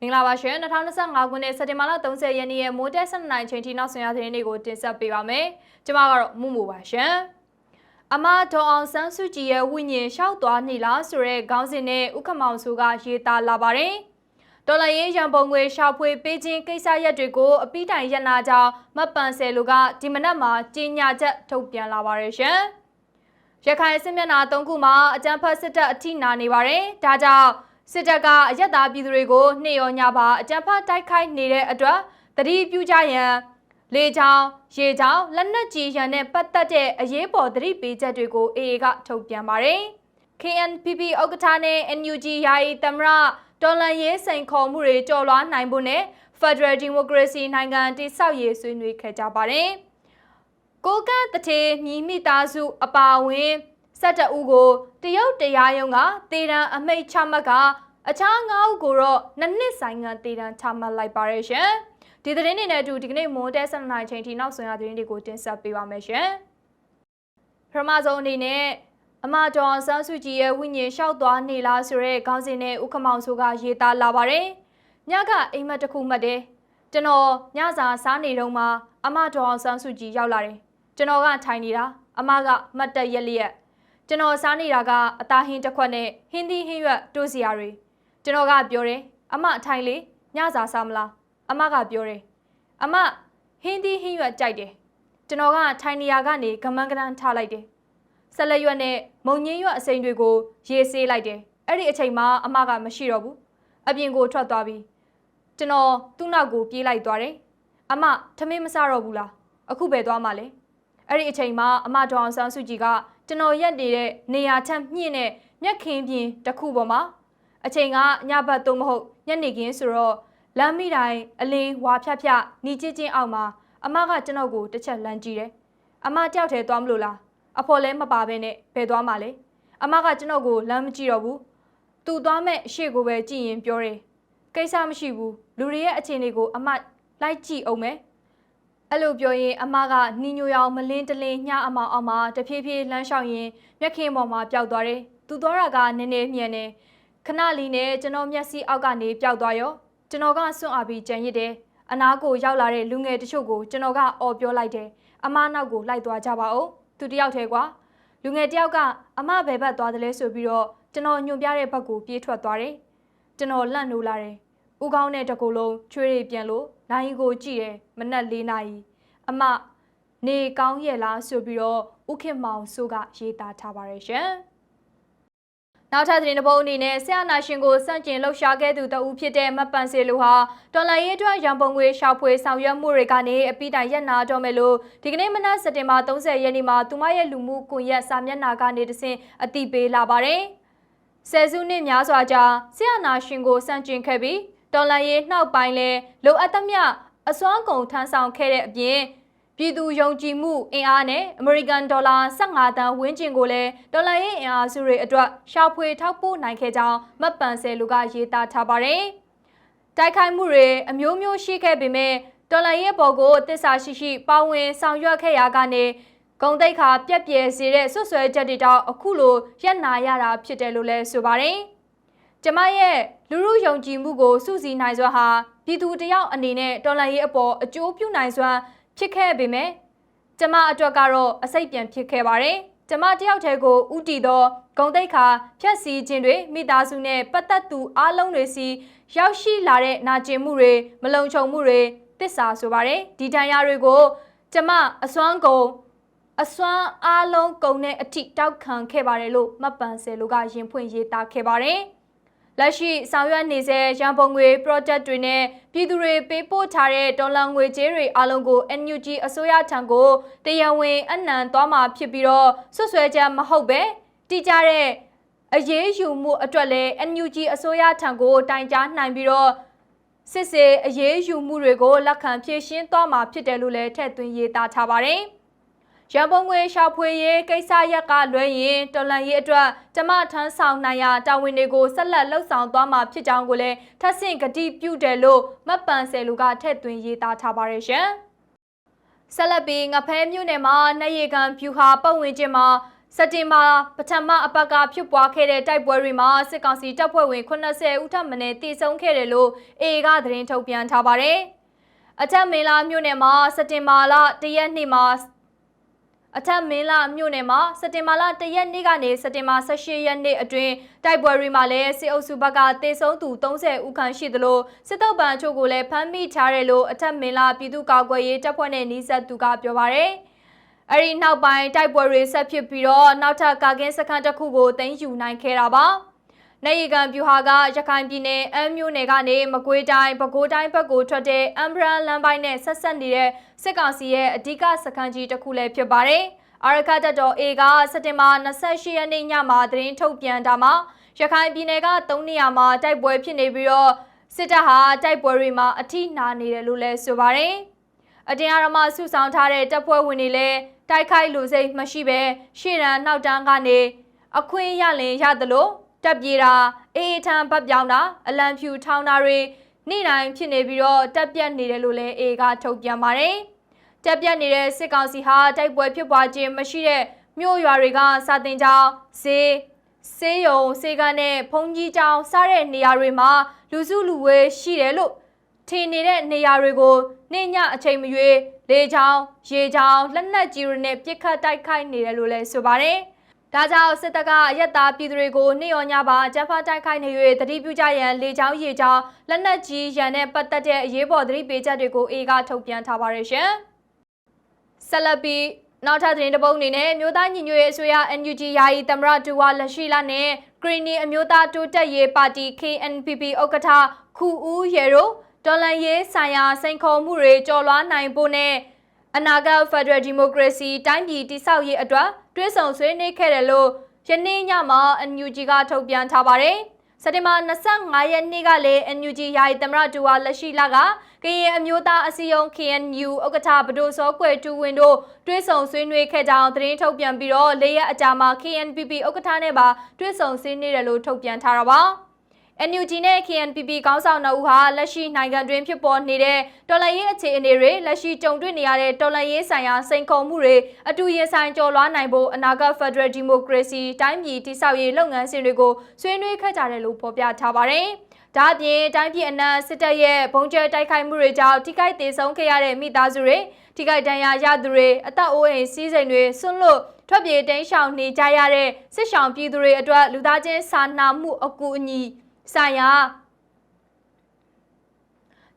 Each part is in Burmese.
မင်္ဂလာပါရှင်2025ခုနှစ်စက်တင်ဘာလ30ရက်နေ့ရဲ့မိုးတက်12နိုင်ချိန်ထိနောက်ဆုံးရသတင်းတွေကိုတင်ဆက်ပေးပါမယ်။ကျွန်မကတော့မှုမှုပါရှင်။အမဒေါ်အောင်ဆန်းစုကြည်ရဲ့ဝိညာဉ်လျှောက်သွားနေလားဆိုတဲ့ခေါင်းစဉ်နဲ့ဥက္ကမောင်စုကရေးသားလာပါတယ်။ဒေါ်လာရေးရန်ပုံငွေရှာဖွေပေးခြင်းကိစ္စရပ်တွေကိုအပိတိုင်ရနာကြောင့်မပန်ဆယ်လူကဒီမနက်မှာကြီးညာချက်ထုတ်ပြန်လာပါတယ်ရှင်။ရခိုင်စစ်မျက်နှာ၃ခုမှာအကြမ်းဖက်စစ်တပ်အထိနာနေပါတယ်။ဒါကြောင့် စစ်တပ်ကအရက်သားပြည်သူတွေကိုနှိရောညပါအကြမ်းဖက်တိုက်ခိုက်နေတဲ့အတွက်တတိပြုကြရန်လေချောင်းရေချောင်းလက်နက်ကြီးရန်နဲ့ပတ်သက်တဲ့အရေးပေါ်သတိပေးချက်တွေကို AA ကထုတ်ပြန်ပါတယ်။ KNPP ဥက္ကဋ္ဌနဲ့ NUG ယာယီသမရတော်လန်ရေးစိန်ခေါ်မှုတွေကြော်လွှားနိုင်ဖို့နဲ့ Federal Democracy နိုင်ငံတည်ဆောက်ရေးဆွေးနွေးခဲ့ကြပါတယ်။ကိုကန့်တထေမြီမိသားစုအပါအဝင် 12ဦးကိုတရုတ်တရားရုံးကတေတံအမိတ်ချမှတ်ကအခြား9ဦးကိုတော့နှစ်နှစ်ဆိုင်ငံတေတံချမှတ်လိုက်ပါရရှင်။ဒီသတင်းတွေနဲ့အတူဒီကနေ့မွန်တဲ7နိုင်ချိန်ထိနောက်ဆုံးရသတင်းတွေကိုတင်ဆက်ပေးပါမယ်ရှင်။ပထမဆုံးအနေနဲ့အမတော်ဆန်းစုကြည်ရဲ့ဝိညာဉ်လျှောက်သွားနေလားဆိုတဲ့ခေါင်းစဉ်နဲ့ဥက္ကမောင်ဆိုကရေးသားလာပါတယ်။ညကအိမ်မက်တစ်ခုမှတ်တယ်။ကျွန်တော်ညစာစားနေတော့မှအမတော်ဆန်းစုကြည်ရောက်လာတယ်။ကျွန်တော်ကထိုင်နေတာအမကမှတ်တက်ရက်လျက် ကျွန်တော်စားနေတာကအသားဟင်းတစ်ခွက်နဲ့ဟင်းသီးဟင်းရွက်တိုးစရာတွေကျွန်တော်ကပြောတယ်အမအထိုင်လေးညစာစားမလားအမကပြောတယ်အမဟင်းသီးဟင်းရွက်ကြိုက်တယ်ကျွန်တော်ကထိုင်နေရာကနေကမန်းကရန်ထားလိုက်တယ်ဆက်လက်ရွက်နဲ့မုံညင်းရွက်အစိမ်းတွေကိုရေဆေးလိုက်တယ်အဲ့ဒီအချိန်မှာအမကမရှိတော့ဘူးအပြင်ကိုထွက်သွားပြီးကျွန်တော်သူ့နောက်ကိုပြေးလိုက်သွားတယ်အမထမင်းမစားတော့ဘူးလားအခုပဲသွားမှလဲ အဲ့ဒီအချိန်မှာအမဒေါအောင်ဆန်းစုကြည်ကကျွန်တော်ရက်နေတဲ့နေရာချက်မြင့်တဲ့မျက်ခင်းပြင်တစ်ခုပေါ်မှာအချိန်ကညဘက်သို့မဟုတ်ညနေခင်းဆိုတော့လမ်းမိတိုင်းအလင်းဝါဖြတ်ဖြတ်ညီချင်းချင်းအောက်မှာအမကကျွန်တော်ကိုတစ်ချက်လမ်းကြည့်တယ်။အမတယောက်တည်းသွားမလို့လား။အဖော်လည်းမပါဘဲနဲ့ဘယ်သွားမှလဲ။အမကကျွန်တော်ကိုလမ်းမကြည့်တော့ဘူး။သူသွားမဲ့အရှိကိုပဲကြည့်ရင်ပြောတယ်။ကိစ္စမရှိဘူး။လူတွေရဲ့အခြေအနေကိုအမလိုက်ကြည့်အောင်မယ်။ အဲ့လိုပြောရင်အမကနီညိုရောင်မလင်းတလင်းညအမောင်အောင်မှာတဖြည်းဖြည်းလမ်းလျှောက်ရင်မျက်ခင်းပေါ်မှာပျောက်သွားတယ်။သူသွားတာကနည်းနည်းမြန်တယ်။ခဏလေးနဲ့ကျွန်တော်မျက်စိအောက်ကနေပျောက်သွားရောကျွန်တော်ကစွန့်အားပြီးကြံရစ်တယ်။အနားကိုရောက်လာတဲ့လူငယ်တချို့ကိုကျွန်တော်ကအော်ပြောလိုက်တယ်။အမနောက်ကိုလိုက်သွားကြပါဦး။သူတယောက်တည်းကွာ။လူငယ်တယောက်ကအမဘယ်ဘက်သွားတယ်လဲဆိုပြီးတော့ကျွန်တော်ညွန်ပြတဲ့ဘက်ကိုပြေးထွက်သွားတယ်။ကျွန်တော်လန့်နိုးလာတယ်။ ဦးကောင်းတဲ့တကူလုံးချွေးတွေပြန်လို့နိုင်ကိုကြည့်တယ်မနက်၄နာရီ။အမနေကောင်းရဲ့လားဆိုပြီးတော့ဥခင်မောင်ဆိုကရေးသားထားပါရဲ့ရှင်။နောက်ထပ်သတင်းတစ်ပုဒ်အနေနဲ့ဆရာနာရှင်ကိုစန့်ကျင်လှုပ်ရှားခဲ့သူတဦးဖြစ်တဲ့မပန်စီလူဟာတော်လိုင်းရေးအတွက်ရန်ပုံငွေရှာဖွေဆောင်ရွက်မှုတွေကနေအပိတိုင်ရက်နာတော့မယ်လို့ဒီကနေ့မနက်စက်တင်ဘာ30ရက်နေ့မှာသူမရဲ့လူမှုကွန်ရက်စာမျက်နှာကနေတဆင့်အတိပေးလာပါတယ်။ဆယ်စုနှစ်များစွာကြာဆရာနာရှင်ကိုစန့်ကျင်ခဲ့ပြီး တော်လိုင်းရေးနှောက်ပိုင်းလဲလိုအပ်သမျှအစွမ်းကုန်ထမ်းဆောင်ခဲ့တဲ့အပြင်ပြည်သူယုံကြည်မှုအင်အားနဲ့အမေရိကန်ဒေါ်လာ15တန်ဝန်းကျင်ကိုလည်းဒေါ်လာရဲ့အင်အားစုတွေအတွက်ရှာဖွေထောက်ပို့နိုင်ခဲ့ကြောင်းမတ်ပန်ဆယ်လူကရေးသားထားပါတယ်။တိုက်ခိုက်မှုတွေအမျိုးမျိုးရှိခဲ့ပေမဲ့ဒေါ်လာရဲ့ပေါ်ကိုတစ္ဆာရှိရှိပါဝင်ဆောင်ရွက်ခဲ့ရာကနေဂုံတိတ်ခါပြက်ပြဲစေတဲ့ဆွဆွဲချက်တွေတော့အခုလိုရက်နာရတာဖြစ်တယ်လို့လည်းဆိုပါတယ်။ ကျမရဲ့လူမှုယုံကြည်မှုကိုစုစည်းနိုင်စွာဟာပြည်သူတယောက်အနေနဲ့တော်လှန်ရေးအပေါ်အကျိုးပြုနိုင်စွာဖြစ်ခဲ့ပေမဲ့ကျမအတွက်ကတော့အစိတ်ပြန်ဖြစ်ခဲ့ပါတယ်။ကျမတယောက်တည်းကိုဥတီသောဂုံတိတ်ခါဖြတ်စည်းခြင်းတွေမိသားစုနဲ့ပတ်သက်သူအားလုံးတွေစီရောက်ရှိလာတဲ့နာကျင်မှုတွေမလုံခြုံမှုတွေတစ္ဆာဆိုပါတယ်။ဒီတန်ရာတွေကိုကျမအစွမ်းကုန်အစွမ်းအားလုံးကုန်တဲ့အထိတောက်ခံခဲ့ပါတယ်လို့မပန်ဆယ်လူကရင်ဖွင့်ရေးသားခဲ့ပါတယ်။ လက်ရှိဆောင်ရွက်နေစေရန်ပုံငွေ project တွေနဲ့ပြည်သူတွေပေးပို့ထားတဲ့ဒေါ်လာငွေကြေးတွေအလုံးကို NUG အစိုးရထံကိုတရားဝင်အနံသွားမှာဖြစ်ပြီးတော့ဆွဆွဲချက်မဟုတ်ပဲတိကျတဲ့အရေးယူမှုအတွက်လည်း NUG အစိုးရထံကိုတိုင်ကြားနိုင်ပြီးတော့စစ်စေအရေးယူမှုတွေကိုလက်ခံဖြည့်ရှင်းသွားမှာဖြစ်တယ်လို့လည်းထည့်သွင်းရေးသားထားပါတယ်။ ရန်ပုံငွေရှာဖွေရေးကိစ္စရက်ကလွဲရင်တော်လန်ရေးအတွက်ကျမထမ်းဆောင်နိုင်ရာတာဝန်တွေကိုဆက်လက်လှုပ်ဆောင်သွားမှာဖြစ်ကြောင်းကိုလည်းထပ်ဆင့်ကတိပြုတယ်လို့မတ်ပန်ဆယ်လူကထည့်သွင်းရေးသားထားပါရရှင်။ဆက်လက်ပြီးငဖဲမြို့နယ်မှာနှရေကန်ဖြူဟာပတ်ဝန်းကျင်မှာစက်တင်ဘာပထမအပတ်ကဖြစ်ပွားခဲ့တဲ့တိုက်ပွဲတွေမှာစစ်ကောင်စီတပ်ဖွဲ့ဝင်80ဦးထပ်မံတေဆုံးခဲ့တယ်လို့အေကသတင်းထုတ်ပြန်ထားပါတယ်။အထက်မင်းလာမြို့နယ်မှာစက်တင်ဘာလတရက်နေ့မှာ အထက်မင်းလာမြို့နယ်မှာစက်တင်ဘာလတရက်နေ့ကနေစက်တင်ဘာ18ရက်နေ့အတွင်းတိုက်ပွဲတွေမှာလည်းစစ်အုပ်စုဘက်ကတေဆုံးသူ30ဦးခန့်ရှိသလိုစစ်တုပ်ပံအချို့ကိုလည်းဖမ်းမိထားတယ်လို့အထက်မင်းလာပြည်သူ့ကာကွယ်ရေးတပ်ဖွဲ့နဲ့နှီးဆက်သူကပြောပါရယ်။အဲဒီနောက်ပိုင်းတိုက်ပွဲတွေဆက်ဖြစ်ပြီးတော့နောက်ထပ်ကာကင်းစခန်းတစ်ခုကိုတင်ယူနိုင်ခဲ့တာပါ။ နေရီကန်ပြူဟာကရခိုင်ပြည်နယ်အမ်းမြို့နယ်ကနေမကွေးတိုင်းပဲခူးတိုင်းဘက်ကိုထွက်တဲ့အမ်ဘရန်လမ်းပိုင်းနဲ့ဆက်ဆက်နေတဲ့စစ်ကောင်စီရဲ့အဓိကစခန်းကြီးတစ်ခုလည်းဖြစ်ပါတယ်။အာရခတ်တော် A ကစက်တင်ဘာ28ရက်နေ့ညမှာသတင်းထုတ်ပြန်တာမှာရခိုင်ပြည်နယ်က၃နေရာမှာတိုက်ပွဲဖြစ်နေပြီးတော့စစ်တပ်ဟာတိုက်ပွဲတွေမှာအထိနာနေတယ်လို့လည်းဆိုပါတယ်။အတင်းအဓမ္မဆုဆောင်ထားတဲ့တပ်ဖွဲ့ဝင်တွေလည်းတိုက်ခိုက်လူစိတ်မရှိဘဲရှေ့ရန်နောက်တန်းကနေအခွင့်ရလင်ရသလို တက်ပြေတာအေးထံပတ်ပြောင်းတာအလံဖြူထောင်းတာတွေနေ့တိုင်းဖြစ်နေပြီးတော့တက်ပြတ်နေတယ်လို့လည်းအေကထုတ်ပြန်ပါတယ်။တက်ပြတ်နေတဲ့စစ်ကောင်စီဟာတိုက်ပွဲဖြစ်ပွားခြင်းမရှိတဲ့မြို့ရွာတွေကစာတင်ကြောင်းဈေးစေးရုံစေကန်းနဲ့ဖုန်ကြီးကျောင်းစတဲ့နေရာတွေမှာလူစုလူဝေးရှိတယ်လို့ထင်နေတဲ့နေရာတွေကိုနေညအချိန်မရွေးလေချောင်းရေချောင်းလက်နက်ကြီးတွေနဲ့ပြစ်ခတ်တိုက်ခိုက်နေတယ်လို့လည်းဆိုပါတယ်။ ဒါကြောင့်စစ်တပ်ကအရက်သားပြည်သူတွေကိုနေရောညပါဂျပန်တိုက်ခိုက်နေ၍တတိပြုကြရန်လေချောင်းရေချောင်းလက်နက်ကြီးရန်နဲ့ပတ်သက်တဲ့အရေးပေါ်သတိပေးချက်တွေကိုအေကထုတ်ပြန်ထားပါရရှင်။ဆက်လက်ပြီးနောက်ထပ်သတင်းတစ်ပုဒ်အနေနဲ့မြို့သားညီညွတ်ရေးအစိုးရ NUG ယာယီသမရဒူဝါလက်ရှိလာနဲ့ဂရီနီအမျိုးသားတိုးတက်ရေးပါတီ KNPP ဥက္ကဋ္ဌခူဦးရေတို့ဒေါ်လန်ရေးဆိုင်ရာစိန်ခေါ်မှုတွေကြော်လွှားနိုင်ဖို့နဲ့အနာဂတ် Federal Democracy တိုင်းပြည်တည်ဆောက်ရေးအတွက် တွဲဆောင်ဆွေးနွေးခဲ့တယ်လို့ယနေ့ညမှာ NUG ကထုတ်ပြန်ထားပါတယ်။စက်တင်ဘာ25ရက်နေ့ကလည်း NUG ယာယီသမရဒူဝါလက်ရှိလာကကရင်အမျိုးသားအစည်းအရုံး KNU ဥက္ကဋ္ဌဗဒိုစောကွယ်တူဝင်းတို့တွဲဆောင်ဆွေးနွေးခဲ့ကြောင်းသတင်းထုတ်ပြန်ပြီးတော့၄ရက်အကြာမှာ KNPP ဥက္ကဋ္ဌနဲ့ပါတွဲဆောင်ဆွေးနွေးတယ်လို့ထုတ်ပြန်ထားတာပါ။ NUG နဲ့ KNPP ကောင်းဆောင်တို့ဟာလက်ရှိနိုင်ငံတွင်ဖြစ်ပေါ်နေတဲ့တော်လှန်ရေးအခြေအနေတွေလက်ရှိကြုံတွေ့နေရတဲ့တော်လှန်ရေးဆိုင်ရာစိန်ခေါ်မှုတွေအတူရင်ဆိုင်ကျော်လွှားနိုင်ဖို့အနာဂတ် Federal Democracy တိုင်းပြည်တည်ဆောက်ရေးလုပ်ငန်းစဉ်တွေကိုဆွေးနွေးခဲ့ကြတယ်လို့ဖော်ပြထားပါတယ်။ဒါ့အပြင်တိုင်းပြည်အနှံ့စစ်တပ်ရဲ့ဘုံကျဲတိုက်ခိုက်မှုတွေကြောင့်ထိခိုက်ဒေဆုံးခဲ့ရတဲ့မိသားစုတွေထိခိုက်ဒဏ်ရာရသူတွေအသက်အိုးအိမ်စီးစိမ်တွေဆွန့်လွတ်ထွက်ပြေးတိမ်းရှောင်နေကြရတဲ့စစ်ရှောင်ပြည်သူတွေအတွက်လူသားချင်းစာနာမှုအကူအညီ ဆိုင်ရာ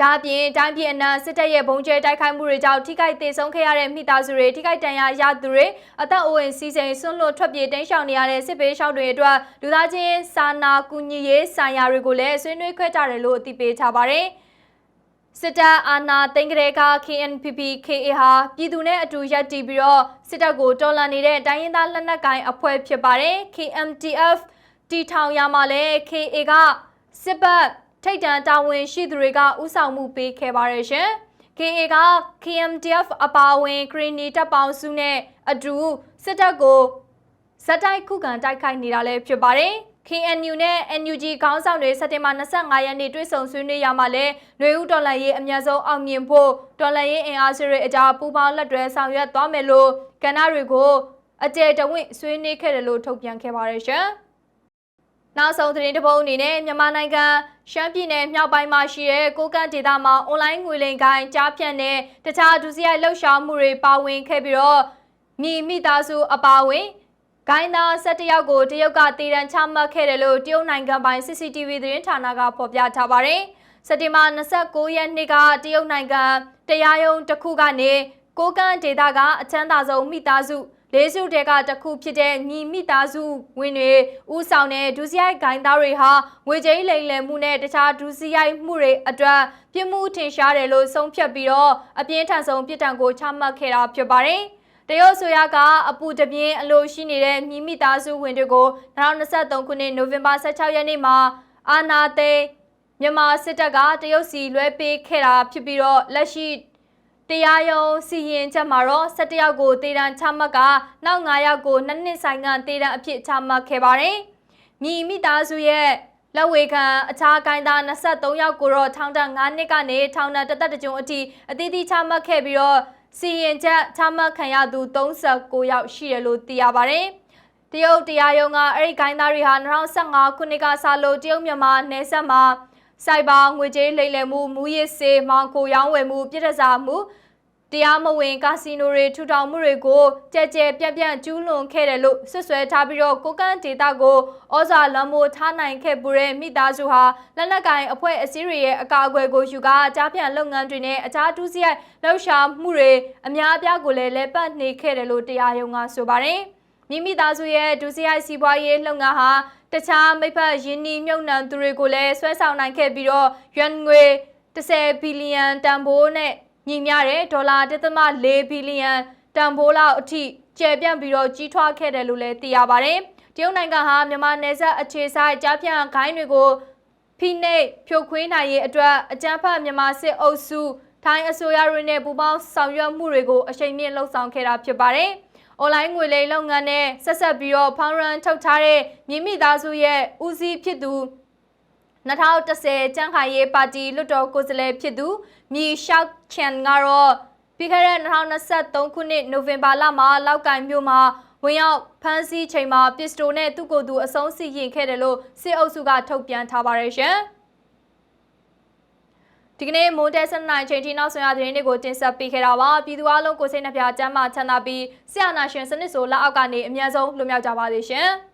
ဒါအပြင်တိုင်းပြည်အနှံ့စစ်တပ်ရဲ့ဘုံကျဲတိုက်ခိုက်မှုတွေကြောင့်ထိခိုက်ဒေဆုံးခဲ့ရတဲ့မိသားစုတွေထိခိုက်ဒဏ်ရာရသူတွေအသက်အိုးအိမ်စီးစိမ်ဆွန့်လွတ်ထွက်ပြေးတိမ်းရှောင်နေရတဲ့စစ်ပေးရှောင်တွေအတွက်လူသားချင်းစာနာကူညီရေးဆိုင်ရာတွေကိုလည်းဆွေးနွေးခွဲကြတယ်လို့အသိပေးထားပါတယ်။စစ်တပ်အာဏာသိမ်းကြတဲ့က KNPP KA ဟာပြည်သူနဲ့အတူရပ်တည်ပြီးတော့စစ်တပ်ကိုတော်လှန်နေတဲ့တိုင်းရင်းသားလက်နက်ကိုင်အဖွဲ့ဖြစ်ပါတယ် KMTF တီထောင်ရမှာလဲ KA ကစစ်ပတ်ထိတ်တန့်တာဝန်ရှိသူတွေကဥဆောင်မှုပေးခဲ့ပါတယ်ရှင်။ KA က KMTF အပါအဝင်ဂရီနီတပ်ပေါင်းစုနဲ့အတူစစ်တပ်ကိုဇက်တိုက်ခုခံတိုက်ခိုက်နေတာလည်းဖြစ်ပါတယ်။ KNU နဲ့ NUG ခေါင်းဆောင်တွေစက်တင်ဘာ25ရက်နေ့တွေ့ဆုံဆွေးနွေးရမှာလဲຫນွေဦးတော်လှန်ရေးအများဆုံးအောင်မြင်ဖို့တော်လှန်ရေးအင်အားစုတွေအကြားပူးပေါင်းလက်တွဲဆောင်ရွက်သွားမယ်လို့ကဏ္ဍတွေကိုအကြဲတဝင့်ဆွေးနွေးခဲ့တယ်လို့ထုတ်ပြန်ခဲ့ပါတယ်ရှင်။ နောက်ဆုံးသတင်းတစ်ပုဒ်အနေနဲ့မြန်မာနိုင်ငံရှမ်းပြည်နယ်မြောက်ပိုင်းမှာရှိတဲ့ကိုကန့်ဒေသမှာအွန်လိုင်းငွေလိမ်ကိုင်းကြားဖြတ်တဲ့တခြားဒုစရိုက်လှုပ်ရှားမှုတွေပါဝင်ခဲ့ပြီးတော့မိမိသားစုအပါအဝင်ဂိုင်းသား17ယောက်ကိုတရုတ်ကတည်တံချမှတ်ခဲ့တယ်လို့တရုတ်နိုင်ငံပိုင် CCTV သတင်းဌာနကဖော်ပြထားပါတယ်။စက်တင်ဘာ29ရက်နေ့ကတရုတ်နိုင်ငံတရားရုံးတစ်ခုကနေကိုကန့်ဒေသကအချမ်းသာဆုံးမိသားစု လေးစုတဲကတခုဖြစ်တဲ့ညီမိသားစုဝင်တွေဥဆောင်တဲ့ဒုစရိုက်ဂိုင်းသားတွေဟာငွေကြေးလိမ်လည်မှုနဲ့တခြားဒုစရိုက်မှုတွေအတွက်ပြစ်မှုထင်ရှားတယ်လို့ဆုံးဖြတ်ပြီးတော့အပြင်းထန်ဆုံးပြစ်ဒဏ်ကိုချမှတ်ခဲ့တာဖြစ်ပါတယ်။တရုတ်ဆိုရကအပူတပြင်းအလိုရှိနေတဲ့မြမိသားစုဝင်တွေကို2023ခုနှစ်နိုဝင်ဘာ16ရက်နေ့မှာအာနာသိမြန်မာစစ်တပ်ကတရုတ်စီလွှဲပေးခဲ့တာဖြစ်ပြီးတော့လက်ရှိ တရားရုံးစီရင်ချက်မှာတော့17ယောက်ကိုတေတံချမှတ်ကနောက်9ယောက်ကိုနှစ်နှစ်ဆိုင်ကတေတံအဖြစ်ချမှတ်ခဲ့ပါတယ်။မိမိသားစုရဲ့လက်ဝေခံအခြားကိုင်းသား23ယောက်ကိုတော့ထောင်ဒဏ်9နှစ်ကနေထောင်ဒဏ်တသက်တကြုံအထိအသီးသီးချမှတ်ခဲ့ပြီးတော့စီရင်ချက်ချမှတ်ခံရသူ39ယောက်ရှိတယ်လို့သိရပါတယ်။တရုတ်တရားရုံးကအဲ့ဒီဂိုင်းသားတွေဟာ2015ခုနှစ်ကစလို့တရုတ်မြန်မာနယ်စပ်မှာစိုက်ဘာငွေကြေးလိမ်လည်မှုမူရစ်စေးမောင်ကိုရောင်းဝယ်မှုပြည်ထစားမှု တရားမဝင်ကာစီနိုတွေထူထောင်မှုတွေကိုကြဲကြဲပြန့်ပြန့်ကျူးလွန်ခဲ့တယ်လို့ဆွဆွဲထားပြီးတော့ကိုကန့်ဒေတာကိုဩဇာလွန်မိုးထားနိုင်ခဲ့ပူတဲ့မိသားစုဟာလက်နက်ကင်အဖွဲ့အစည်းတွေရဲ့အကာအကွယ်ကိုယူကားကြားပြန်လုပ်ငန်းတွေနဲ့အခြားတူးစရိုက်လှုပ်ရှားမှုတွေအများအပြားကိုလည်းလက်ပတ်နေခဲ့တယ်လို့တရားရုံးကဆိုပါတယ်။မိမိသားစုရဲ့ဒုစရိုက်စီးပွားရေးလုပ်ငန်းဟာတခြားမိဖက်ယင်းနှီးမြုပ်နှံသူတွေကိုလည်းဆွဲဆောင်နိုင်ခဲ့ပြီးတော့ရွမ်ငွေ10ဘီလီယံတန်ဖိုးနဲ့ ညီမျှတဲ့ဒေါ်လာ1.4ဘီလီယံတန်ဖိုးလောက်အထိကျယ်ပြန့်ပြီးတော့ကြီးထွားခဲ့တယ်လို့လည်းသိရပါတယ်။တရုတ်နိုင်ငံဟာမြန်မာနယ်စပ်အခြေဆိုင်ကြားဖြန့်ခိုင်းတွေကိုဖိနှိပ်ဖြိုခွင်းနိုင်ရေးအတွက်အကြမ်းဖက်မြန်မာစစ်အုပ်စုထိုင်းအစိုးရတွေနဲ့ပူးပေါင်းဆောင်ရွက်မှုတွေကိုအရှိန်မြင့်လှုပ်ဆောင်ခဲ့တာဖြစ်ပါတယ်။ online ငွေလိမ်လုပ်ငန်းနဲ့ဆက်ဆက်ပြီးတော့ဖောင်းရန်ထုတ်ထားတဲ့မြင့်မိသားစုရဲ့ဦးစီးဖြစ်သူ2010ကျန်းခိုင်ရေးပါတီလွတ်တော်ကိုယ်စားလှယ်ဖြစ်သူမီရှောက် ချန်ကတော့ပြီးခဲ့တဲ့2023ခုနှစ်နိုဝင်ဘာလမှာလောက်ကိုင်မြို့မှာဝင်ရောက်ဖမ်းဆီးချိန်မှာပစ္စတိုနဲ့သူ့ကိုယ်သူအဆုံးစီရင်ခဲ့တယ်လို့စစ်အုပ်စုကထုတ်ပြန်ထားပါတယ်ရှင်။ဒီကနေ့မွန်တဲဆန်နိုင်ချိန်ထိနောက်ဆုံးရသတင်းတွေကိုတင်ဆက်ပေးခဲ့တာပါပြည်သူအလုံးကိုစိတ်နှပြချမ်းသာချမ်းသာပြီးဆရာနာရှင်စနစ်ဆိုလက်အောက်ကနေအများဆုံးလွတ်မြောက်ကြပါစေရှင်။